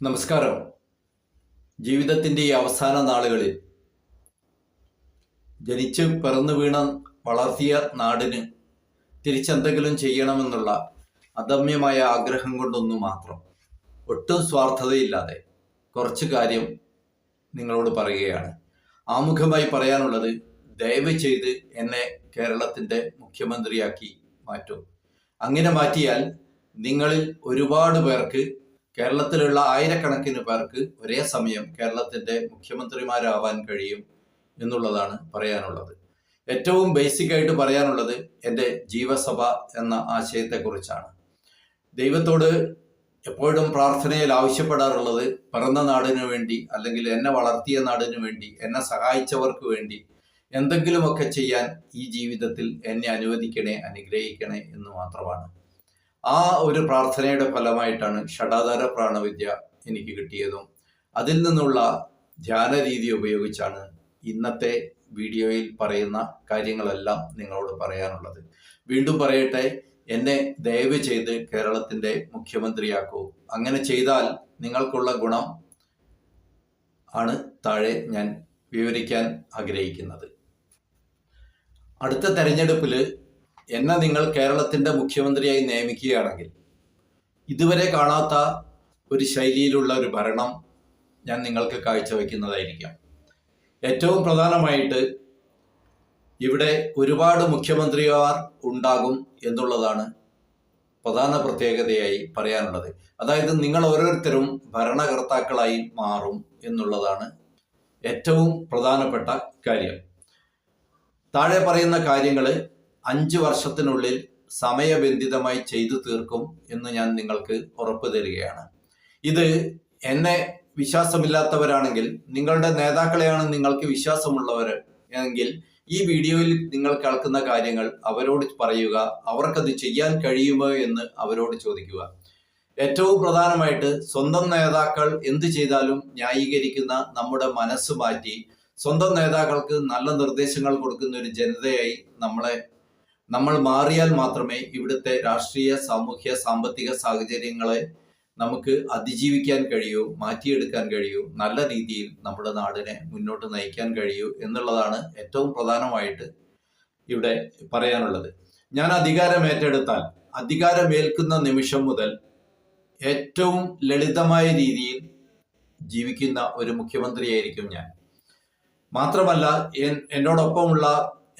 നമസ്കാരം. ജീവിതത്തിന്റെ ഈ അവസാന നാളുകളിൽ ജനിച്ച് പിറന്നു വീണ വളർത്തിയ നാടിന് തിരിച്ചെന്തെങ്കിലും ചെയ്യണമെന്നുള്ള അദമ്യമായ ആഗ്രഹം കൊണ്ടൊന്നു മാത്രം ഒട്ടും സ്വാർത്ഥതയില്ലാതെ കുറച്ച് കാര്യം നിങ്ങളോട് പറയുകയാണ്. ആമുഖമായി പറയാനുള്ളത് ദയവ് ചെയ്ത് എന്നെ കേരളത്തിന്റെ മുഖ്യമന്ത്രിയാക്കി മാറ്റൂ. അങ്ങനെ മാറ്റിയാൽ നിങ്ങളിൽ ഒരുപാട് പേർക്ക് കേരളത്തിലുള്ള ആയിരക്കണക്കിന് പേർക്ക് ഒരേ സമയം കേരളത്തിന്റെ മുഖ്യമന്ത്രിമാരാവാൻ കഴിയും എന്നുള്ളതാണ് പറയാനുള്ളത്. ഏറ്റവും ബേസിക് ആയിട്ട് പറയാനുള്ളത് എന്റെ ജീവസഭ എന്ന ആശയത്തെക്കുറിച്ചാണ്. ദൈവത്തോട് എപ്പോഴും പ്രാർത്ഥനയിൽ ആവശ്യപ്പെടാറുള്ളത് പിറന്ന നാടിനു വേണ്ടി അല്ലെങ്കിൽ എന്നെ വളർത്തിയ നാടിനു വേണ്ടി എന്നെ സഹായിച്ചവർക്ക് വേണ്ടി എന്തെങ്കിലുമൊക്കെ ചെയ്യാൻ ഈ ജീവിതത്തിൽ എന്നെ അനുവദിക്കണേ അനുഗ്രഹിക്കണേ എന്ന് മാത്രമാണ്. ആ ഒരു പ്രാർത്ഥനയുടെ ഫലമായിട്ടാണ് ഷടാധാര പ്രാണവിദ്യ എനിക്ക് കിട്ടിയതും. അതിൽ നിന്നുള്ള ധ്യാന രീതി ഉപയോഗിച്ചാണ് ഇന്നത്തെ വീഡിയോയിൽ പറയുന്ന കാര്യങ്ങളെല്ലാം നിങ്ങളോട് പറയാനുള്ളത്. വീണ്ടും പറയട്ടെ എന്നെ ദയവ് ചെയ്ത് കേരളത്തിന്റെ മുഖ്യമന്ത്രിയാക്കൂ. അങ്ങനെ ചെയ്താൽ നിങ്ങൾക്കുള്ള ഗുണം ആണ് താഴെ ഞാൻ വിവരിക്കാൻ ആഗ്രഹിക്കുന്നത്. അടുത്ത തെരഞ്ഞെടുപ്പിൽ എന്നെ നിങ്ങൾ കേരളത്തിന്റെ മുഖ്യമന്ത്രിയായി നിയമിക്കുകയാണെങ്കിൽ ഇതുവരെ കാണാത്ത ഒരു ശൈലിയിലുള്ള ഒരു ഭരണം ഞാൻ നിങ്ങൾക്ക് കാഴ്ചവെക്കുന്നതായിരിക്കാം. ഏറ്റവും പ്രധാനമായിട്ട് ഇവിടെ ഒരുപാട് മുഖ്യമന്ത്രിമാർ ഉണ്ടാകും എന്നുള്ളതാണ് പ്രധാന പ്രത്യേകതയായി പറയാനുള്ളത്. അതായത് നിങ്ങൾ ഓരോരുത്തരും ഭരണകർത്താക്കളായി മാറും എന്നുള്ളതാണ് ഏറ്റവും പ്രധാനപ്പെട്ട കാര്യം. താഴെ പറയുന്ന കാര്യങ്ങൾ അഞ്ച് വർഷത്തിനുള്ളിൽ സമയബന്ധിതമായി ചെയ്തു തീർക്കും എന്ന് ഞാൻ നിങ്ങൾക്ക് ഉറപ്പ് തരികയാണ്. ഇത് എന്നെ വിശ്വാസമില്ലാത്തവരാണെങ്കിൽ നിങ്ങളുടെ നേതാക്കളെയാണ് നിങ്ങൾക്ക് വിശ്വാസമുള്ളവർ എങ്കിൽ ഈ വീഡിയോയിൽ നിങ്ങൾ കേൾക്കുന്ന കാര്യങ്ങൾ അവരോട് പറയുക അവർക്കത് ചെയ്യാൻ കഴിയുമോ എന്ന് അവരോട് ചോദിക്കുക. ഏറ്റവും പ്രധാനമായിട്ട് സ്വന്തം നേതാക്കൾ എന്ത് ചെയ്താലും ന്യായീകരിക്കുന്ന നമ്മുടെ മനസ്സ് മാറ്റി സ്വന്തം നേതാക്കൾക്ക് നല്ല നിർദ്ദേശങ്ങൾ കൊടുക്കുന്ന ഒരു ജനതയായി നമ്മളെ നമ്മൾ മാറിയാൽ മാത്രമേ ഇവിടുത്തെ രാഷ്ട്രീയ സാമൂഹ്യ സാമ്പത്തിക സാഹചര്യങ്ങളെ നമുക്ക് അതിജീവിക്കാൻ കഴിയൂ മാറ്റിയെടുക്കാൻ കഴിയൂ നല്ല രീതിയിൽ നമ്മുടെ നാടിനെ മുന്നോട്ട് നയിക്കാൻ കഴിയൂ എന്നുള്ളതാണ് ഏറ്റവും പ്രധാനമായിട്ട് ഇവിടെ പറയാനുള്ളത്. ഞാൻ അധികാരം ഏറ്റെടുത്താൽ അധികാരമേൽക്കുന്ന നിമിഷം മുതൽ ഏറ്റവും ലളിതമായ രീതിയിൽ ജീവിക്കുന്ന ഒരു മുഖ്യമന്ത്രിയായിരിക്കും ഞാൻ. മാത്രമല്ല എന്നോടൊപ്പമുള്ള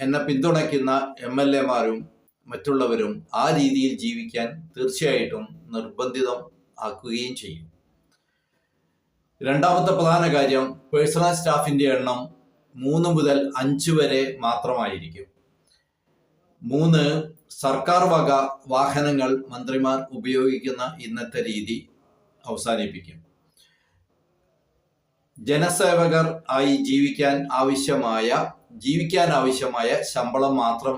എന്നെ പിന്തുണയ്ക്കുന്ന എം എൽ എമാരും മറ്റുള്ളവരും ആ രീതിയിൽ ജീവിക്കാൻ തീർച്ചയായിട്ടും നിർബന്ധിതം ആക്കുകയും ചെയ്യും. രണ്ടാമത്തെ പ്രധാന കാര്യം പേഴ്സണൽ സ്റ്റാഫിന്റെ എണ്ണം മൂന്ന് മുതൽ അഞ്ച് വരെ മാത്രമായിരിക്കും. മൂന്ന് സർക്കാർ വക വാഹനങ്ങൾ മന്ത്രിമാർ ഉപയോഗിക്കുന്ന ഇന്നത്തെ രീതി അവസാനിപ്പിക്കും. ജനസേവകർ ആയി ജീവിക്കാൻ ആവശ്യമായ ജീവിക്കാൻ ആവശ്യമായ ശമ്പളം മാത്രം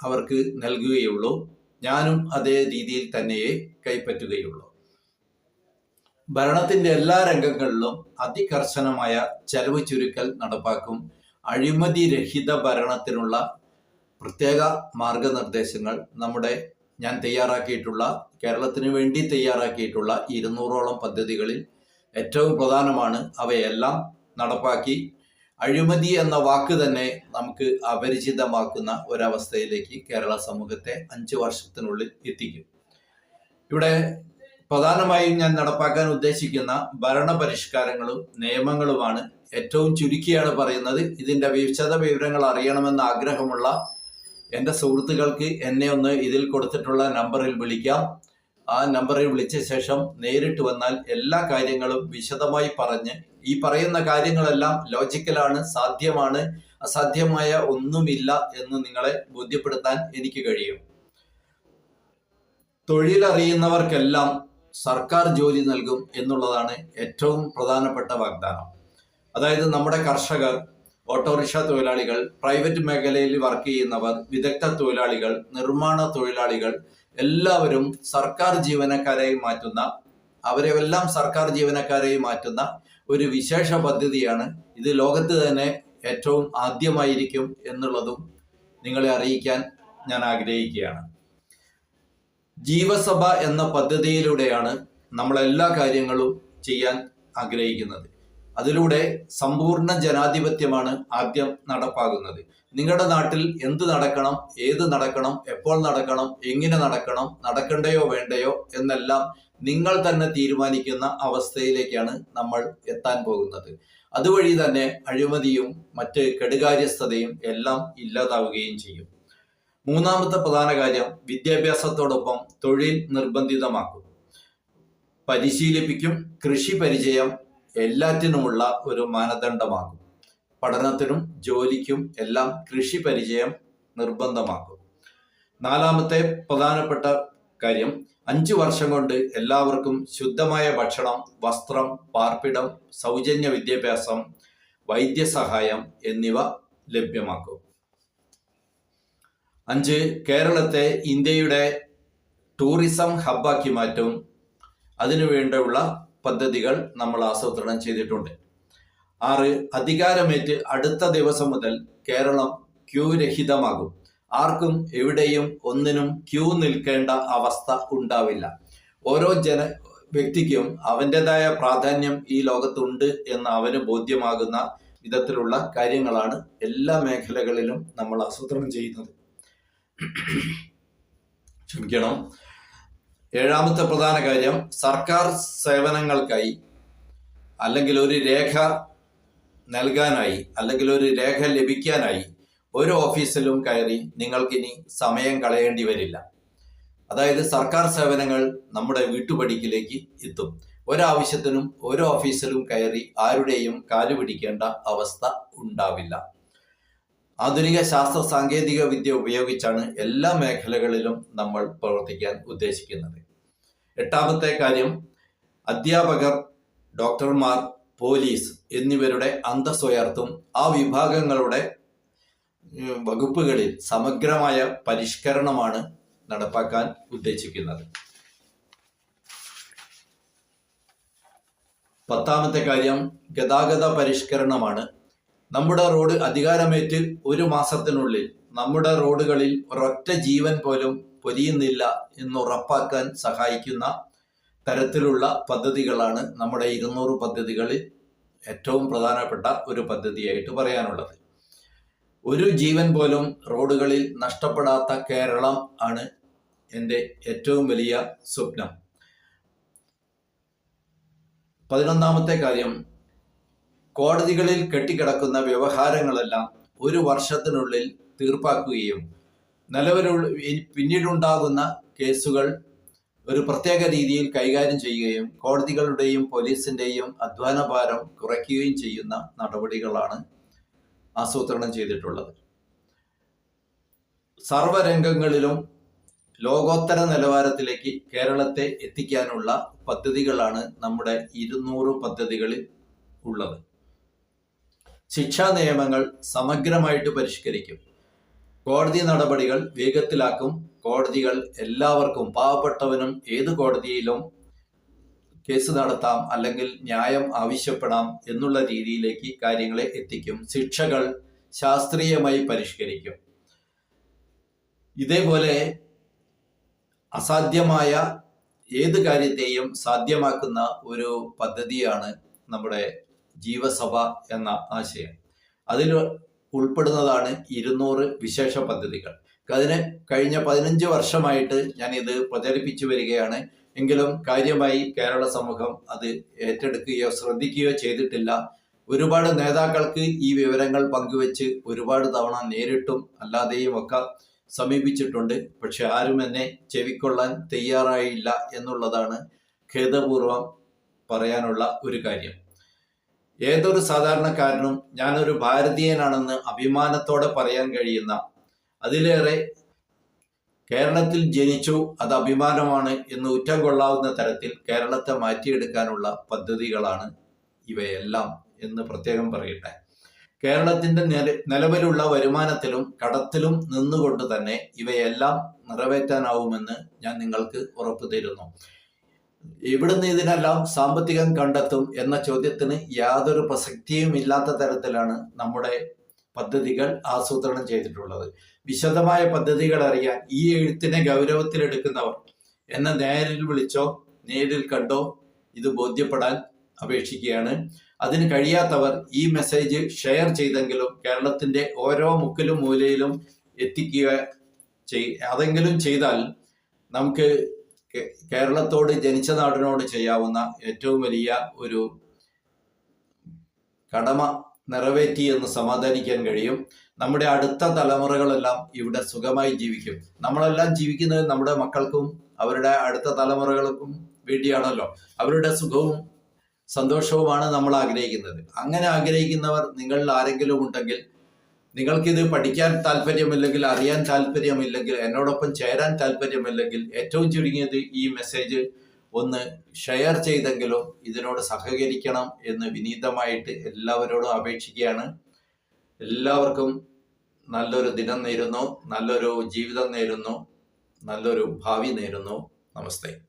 അവർക്ക് നൽകുകയുള്ളൂ. ഞാനും അതേ രീതിയിൽ തന്നെയേ കൈപ്പറ്റുകയുള്ളൂ. ഭരണത്തിന്റെ എല്ലാ രംഗങ്ങളിലും അതികർശനമായ ചെലവ് ചുരുക്കൽ നടപ്പാക്കും അഴിമതി രഹിത ഭരണത്തിനുള്ള പ്രത്യേക മാർഗനിർദ്ദേശങ്ങൾ നമ്മുടെ ഞാൻ തയ്യാറാക്കിയിട്ടുള്ള കേരളത്തിന് വേണ്ടി തയ്യാറാക്കിയിട്ടുള്ള ഇരുന്നൂറോളം പദ്ധതികളിൽ ഏറ്റവും പ്രധാനമാണ് അവയെല്ലാം നടപ്പാക്കി അഴിമതി എന്ന വാക്ക് തന്നെ നമുക്ക് അപരിചിതമാക്കുന്ന ഒരവസ്ഥയിലേക്ക് കേരള സമൂഹത്തെ അഞ്ചു വർഷത്തിനുള്ളിൽ എത്തിക്കും. ഇവിടെ പ്രധാനമായും ഞാൻ നടപ്പാക്കാൻ ഉദ്ദേശിക്കുന്ന ഭരണപരിഷ്കാരങ്ങളും നിയമങ്ങളുമാണ് ഏറ്റവും ചുരുക്കിയാണ് പറയുന്നത്. ഇതിന്റെ വിശദ വിവരങ്ങൾ അറിയണമെന്ന് ആഗ്രഹമുള്ള എന്റെ സുഹൃത്തുക്കൾക്ക് എന്നെ ഒന്ന് ഇതിൽ കൊടുത്തിട്ടുള്ള നമ്പറിൽ വിളിക്കാം. ആ നമ്പറിൽ വിളിച്ച ശേഷം നേരിട്ട് വന്നാൽ എല്ലാ കാര്യങ്ങളും വിശദമായി പറഞ്ഞ് ഈ പറയുന്ന കാര്യങ്ങളെല്ലാം ലോജിക്കലാണ് സാധ്യമാണ് അസാധ്യമായ ഒന്നുമില്ല എന്ന് നിങ്ങളെ ബോധ്യപ്പെടുത്താൻ എനിക്ക് കഴിയും. തൊഴിലറിയുന്നവർക്കെല്ലാം സർക്കാർ ജോലി നൽകും എന്നുള്ളതാണ് ഏറ്റവും പ്രധാനപ്പെട്ട വാഗ്ദാനം. അതായത് നമ്മുടെ കർഷകർ ഓട്ടോറിക്ഷ തൊഴിലാളികൾ പ്രൈവറ്റ് മേഖലയിൽ വർക്ക് ചെയ്യുന്നവർ വിദഗ്ധ തൊഴിലാളികൾ നിർമ്മാണ തൊഴിലാളികൾ എല്ലാവരും സർക്കാർ ജീവനക്കാരായി മാറ്റുന്ന അവരെ എല്ലാം സർക്കാർ ജീവനക്കാരായി മാറ്റുന്ന ഒരു വിശേഷ പദ്ധതിയാണ്. ഇത് ലോകത്ത് തന്നെ ഏറ്റവും ആദ്യമായിരിക്കും എന്നുള്ളതും നിങ്ങളെ അറിയിക്കാൻ ഞാൻ ആഗ്രഹിക്കുകയാണ്. ജീവസഭ എന്ന പദ്ധതിയിലൂടെയാണ് നമ്മൾ എല്ലാ കാര്യങ്ങളും ചെയ്യാൻ ആഗ്രഹിക്കുന്നത്. അതിലൂടെ സമ്പൂർണ ജനാധിപത്യമാണ് ആദ്യം നടപ്പാകുന്നത്. നിങ്ങളുടെ നാട്ടിൽ എന്ത് നടക്കണം ഏത് നടക്കണം എപ്പോൾ നടക്കണം എങ്ങനെ നടക്കണം നടക്കണ്ടയോ വേണ്ടയോ എന്നെല്ലാം നിങ്ങൾ തന്നെ തീരുമാനിക്കുന്ന അവസ്ഥയിലേക്കാണ് നമ്മൾ എത്താൻ പോകുന്നത്. അതുവഴി തന്നെ അഴിമതിയും മറ്റ് കെടുകാര്യസ്ഥതയും എല്ലാം ഇല്ലാതാവുകയും ചെയ്യും. മൂന്നാമത്തെ പ്രധാന കാര്യം വിദ്യാഭ്യാസത്തോടൊപ്പം തൊഴിൽ നിർബന്ധിതമാക്കും. പരിശീലിപ്പിക്കും കൃഷി പരിചയം എല്ലാറ്റിനുമുള്ള ഒരു മാനദണ്ഡമാകും. പഠനത്തിനും ജോലിക്കും എല്ലാം കൃഷി പരിചയം നിർബന്ധമാക്കും നാലാമത്തെ പ്രധാനപ്പെട്ട കാര്യം അഞ്ചു വർഷം കൊണ്ട് എല്ലാവർക്കും ശുദ്ധമായ ഭക്ഷണം വസ്ത്രം പാർപ്പിടം സൗജന്യ വിദ്യാഭ്യാസം വൈദ്യസഹായം എന്നിവ ലഭ്യമാക്കും. അഞ്ച് കേരളത്തെ ഇന്ത്യയുടെ ടൂറിസം ഹബ്ബാക്കി മാറ്റും. അതിനു അതിനുവേണ്ടിയുള്ള പദ്ധതികൾ നമ്മൾ ആസൂത്രണം ചെയ്തിട്ടുണ്ട്. ആറ് അധികാരമേറ്റ് അടുത്ത ദിവസം മുതൽ കേരളം ക്യൂ രഹിതമാകും. ആർക്കും എവിടെയും ഒന്നിനും ക്യൂ നിൽക്കേണ്ട അവസ്ഥ ഉണ്ടാവില്ല. ഓരോ ജന വ്യക്തിക്കും അവന്റെതായ പ്രാധാന്യം ഈ ലോകത്തുണ്ട് എന്ന് അവന് ബോധ്യമാകുന്ന വിധത്തിലുള്ള കാര്യങ്ങളാണ് എല്ലാ മേഖലകളിലും നമ്മൾ ആസൂത്രണം ചെയ്യുന്നത്. ക്ഷമിക്കണം. ഏഴാമത്തെ പ്രധാന കാര്യം സർക്കാർ സേവനങ്ങൾക്കായി അല്ലെങ്കിൽ ഒരു രേഖ നൽകാനായി അല്ലെങ്കിൽ ഒരു രേഖ ലഭിക്കാനായി ഒരു ഓഫീസിലും കയറി നിങ്ങൾക്കിനി സമയം കളയേണ്ടി വരില്ല. അതായത് സർക്കാർ സേവനങ്ങൾ നമ്മുടെ വീട്ടുപടിക്കിലേക്ക് എത്തും. ഒരാവശ്യത്തിനും ഒരു ഓഫീസിലും കയറി ആരുടെയും കാലുപിടിക്കേണ്ട അവസ്ഥ ഉണ്ടാവില്ല. ആധുനിക ശാസ്ത്ര സാങ്കേതിക വിദ്യ ഉപയോഗിച്ചാണ് എല്ലാ മേഖലകളിലും നമ്മൾ പ്രവർത്തിക്കാൻ ഉദ്ദേശിക്കുന്നത്. എട്ടാമത്തെ കാര്യം അധ്യാപകർ ഡോക്ടർമാർ പോലീസ് എന്നിവരുടെ അന്തസ്വയർത്തും ആ വിഭാഗങ്ങളുടെ വകുപ്പുകളിൽ സമഗ്രമായ പരിഷ്കരണമാണ് നടപ്പാക്കാൻ ഉദ്ദേശിക്കുന്നത്. പത്താമത്തെ കാര്യം ഗതാഗത പരിഷ്കരണമാണ് നമ്മുടെ റോഡ് അധികാരമേറ്റ് ഒരു മാസത്തിനുള്ളിൽ നമ്മുടെ റോഡുകളിൽ ഒരൊറ്റ ജീവൻ പോലും പൊലിയുന്നില്ല എന്ന് ഉറപ്പാക്കാൻ സഹായിക്കുന്ന തരത്തിലുള്ള പദ്ധതികളാണ് നമ്മുടെ ഇരുന്നൂറ് പദ്ധതികളിൽ ഏറ്റവും പ്രധാനപ്പെട്ട ഒരു പദ്ധതിയായിട്ട് പറയാനുള്ളത്. ഒരു ജീവൻ പോലും റോഡുകളിൽ നഷ്ടപ്പെടാത്ത കേരളം ആണ് എന്റെ ഏറ്റവും വലിയ സ്വപ്നം. പതിനൊന്നാമത്തെ കാര്യം കോടതികളിൽ കെട്ടിക്കിടക്കുന്ന വ്യവഹാരങ്ങളെല്ലാം ഒരു വർഷത്തിനുള്ളിൽ തീർപ്പാക്കുകയും നിലവിലുള്ള പിന്നീടുണ്ടാകുന്ന കേസുകൾ ഒരു പ്രത്യേക രീതിയിൽ കൈകാര്യം ചെയ്യുകയും കോടതികളുടെയും പോലീസിന്റെയും അധ്വാന ഭാരം കുറയ്ക്കുകയും ചെയ്യുന്ന നടപടികളാണ് ആസൂത്രണം ചെയ്തിട്ടുള്ളത്. സർവരംഗങ്ങളിലും ലോകോത്തര നിലവാരത്തിലേക്ക് കേരളത്തെ എത്തിക്കാനുള്ള പദ്ധതികളാണ് നമ്മുടെ ഇരുന്നൂറ് പദ്ധതികളിൽ ഉള്ളത്. ശിക്ഷാ നിയമങ്ങൾ സമഗ്രമായിട്ട് പരിഷ്കരിക്കും. കോടതി നടപടികൾ വേഗത്തിലാക്കും. കോടതികൾ എല്ലാവർക്കും പാവപ്പെട്ടവനും ഏത് കോടതിയിലും കേസ് നടത്താം അല്ലെങ്കിൽ ന്യായം ആവശ്യപ്പെടാം എന്നുള്ള രീതിയിലേക്ക് കാര്യങ്ങളെ എത്തിക്കും. ശിക്ഷകൾ ശാസ്ത്രീയമായി പരിഷ്കരിക്കും. ഇതേപോലെ അസാധ്യമായ ഏത് കാര്യത്തെയും സാധ്യമാക്കുന്ന ഒരു പദ്ധതിയാണ് നമ്മുടെ ജീവസഭ എന്ന ആശയം. അതിൽ ഉൾപ്പെടുന്നതാണ് ഇരുന്നൂറ് വിശേഷ പദ്ധതികൾ. അതിന് കഴിഞ്ഞ പതിനഞ്ച് വർഷമായിട്ട് ഞാൻ ഇത് പ്രചരിപ്പിച്ചു വരികയാണ്. എങ്കിലും കാര്യമായി കേരള സമൂഹം അത് ഏറ്റെടുക്കുകയോ ശ്രദ്ധിക്കുകയോ ചെയ്തിട്ടില്ല. ഒരുപാട് നേതാക്കൾക്ക് ഈ വിവരങ്ങൾ പങ്കുവെച്ച് ഒരുപാട് തവണ നേരിട്ടും അല്ലാതെയും ഒക്കെ സമീപിച്ചിട്ടുണ്ട്. പക്ഷെ ആരും എന്നെ ചെവിക്കൊള്ളാൻ തയ്യാറായില്ല എന്നുള്ളതാണ് ഖേദപൂർവം പറയാനുള്ള ഒരു കാര്യം. ഏതൊരു സാധാരണക്കാരനും ഞാനൊരു ഭാരതീയനാണെന്ന് അഭിമാനത്തോടെ പറയാൻ കഴിയുന്ന അതിലേറെ കേരളത്തിൽ ജനിച്ചു അത് അഭിമാനമാണ് എന്ന് ഉറ്റം കൊള്ളാവുന്ന തരത്തിൽ കേരളത്തെ മാറ്റിയെടുക്കാനുള്ള പദ്ധതികളാണ് ഇവയെല്ലാം എന്ന് പ്രത്യേകം പറയട്ടെ. കേരളത്തിന്റെ നില നിലവിലുള്ള വരുമാനത്തിലും കടത്തിലും നിന്നുകൊണ്ട് തന്നെ ഇവയെല്ലാം നിറവേറ്റാനാവുമെന്ന് ഞാൻ നിങ്ങൾക്ക് ഉറപ്പു തരുന്നു ഇവിടുന്ന് ഇതിനെല്ലാം സാമ്പത്തികം കണ്ടെത്തും എന്ന ചോദ്യത്തിന് യാതൊരു പ്രസക്തിയും ഇല്ലാത്ത തരത്തിലാണ് നമ്മുടെ പദ്ധതികൾ ആസൂത്രണം ചെയ്തിട്ടുള്ളത്. വിശദമായ പദ്ധതികൾ അറിയാൻ ഈ എഴുത്തിനെ ഗൗരവത്തിലെടുക്കുന്നവർ എന്നെ നേരിൽ വിളിച്ചോ നേരിൽ കണ്ടോ ഇത് ബോധ്യപ്പെടാൻ അപേക്ഷിക്കുകയാണ്. അതിന് കഴിയാത്തവർ ഈ മെസ്സേജ് ഷെയർ ചെയ്തെങ്കിലും കേരളത്തിന്റെ ഓരോ മുക്കിലും മൂലയിലും എത്തിക്കുക ചെയ് അതെങ്കിലും ചെയ്താൽ നമുക്ക് കേരളത്തോട് ജനിച്ച നാടിനോട് ചെയ്യാവുന്ന ഏറ്റവും വലിയ ഒരു കടമ നിറവേറ്റി എന്ന് സമാധാനിക്കാൻ കഴിയും. നമ്മുടെ അടുത്ത തലമുറകളെല്ലാം ഇവിടെ സുഖമായി ജീവിക്കും. നമ്മളെല്ലാം ജീവിക്കുന്നത് നമ്മുടെ മക്കൾക്കും അവരുടെ അടുത്ത തലമുറകൾക്കും വേണ്ടിയാണല്ലോ. അവരുടെ സുഖവും സന്തോഷവുമാണ് നമ്മൾ ആഗ്രഹിക്കുന്നത്. അങ്ങനെ ആഗ്രഹിക്കുന്നവർ നിങ്ങളിൽ ആരെങ്കിലും ഉണ്ടെങ്കിൽ നിങ്ങൾക്കിത് പഠിക്കാൻ താല്പര്യമില്ലെങ്കിൽ അറിയാൻ താല്പര്യമില്ലെങ്കിൽ എന്നോടൊപ്പം ചേരാൻ താല്പര്യമില്ലെങ്കിൽ ഏറ്റവും ചുരുങ്ങിയത് ഈ മെസ്സേജ് ഒന്ന് ഷെയർ ചെയ്തെങ്കിലും ഇതിനോട് സഹകരിക്കണം എന്ന് വിനീതമായിട്ട് എല്ലാവരോടും അപേക്ഷിക്കുകയാണ്. എല്ലാവർക്കും നല്ലൊരു ദിനം നേരുന്നു നല്ലൊരു ജീവിതം നേരുന്നു നല്ലൊരു ഭാവി നേരുന്നു. നമസ്തേ.